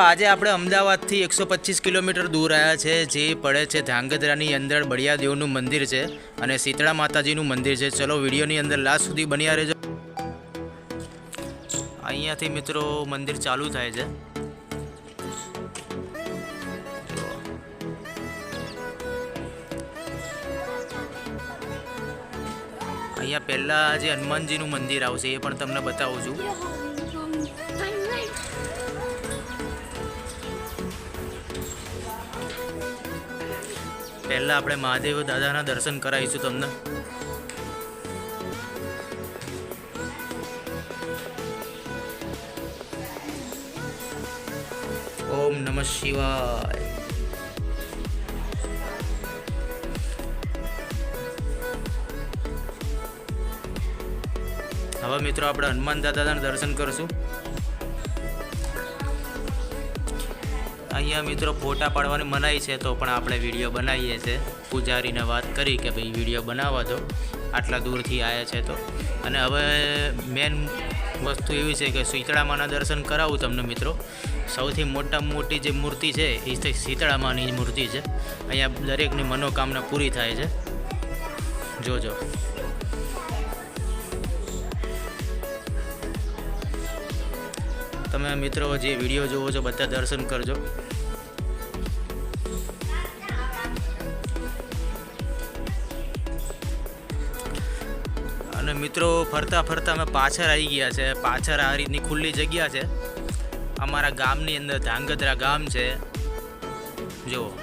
આજે આપણે અમદાવાદથી એકસો પચીસ કિલોમીટર દૂર આવ્યા છે. જે પડે છે ધ્રાંગધ્રાની અંદર બળિયાદેવનું મંદિર છે અને શીતળા માતાજીનું મંદિર છે. ચલો, વિડીયોની અંદર લાસ્ટ સુધી બન્યા રહેજો. અહીંયાથી મિત્રો, મંદિર ચાલુ થાય છે. અહીંયા પહેલાં જે હનુમાનજીનું મંદિર આવશે, એ પણ તમને બતાવું છું. પહેલા આપણે મહાદેવ દાદાના દર્શન કરાવીશું તમને. ઓમ નમઃ શિવાય. હવે મિત્રો આપણે હનુમાન દાદાના દર્શન કરશું. અહીંયા મિત્રો ફોટા પાડવાની મનાઈ છે તો પણ આપણે વીડિયો બનાવીએ છીએ પૂજારીને વાત કરી કે ભાઈ વીડિયો બનાવવા દો. આટલા દૂરથી આવ્યા છે તો. અને હવે મેન વસ્તુ એવી છે કે શીતળામાના દર્શન કરાવું તમને મિત્રો. સૌથી મોટા મોટી જે મૂર્તિ છે, એ શીતળામાની મૂર્તિ છે. અહીંયા દરેકની મનોકામના પૂરી થાય છે. જોજો. તમે મિત્રો જે વીડિયો જોવો છો, બધા દર્શન કરજો. અને મિત્રો, ફરતા ફરતા અમે પાછળ આવી ગયા છે. પાછળ આ રીતની ખુલ્લી જગ્યા છે. અમારા ગામની અંદર ધાંગધ્રા ગામ છે. જુઓ.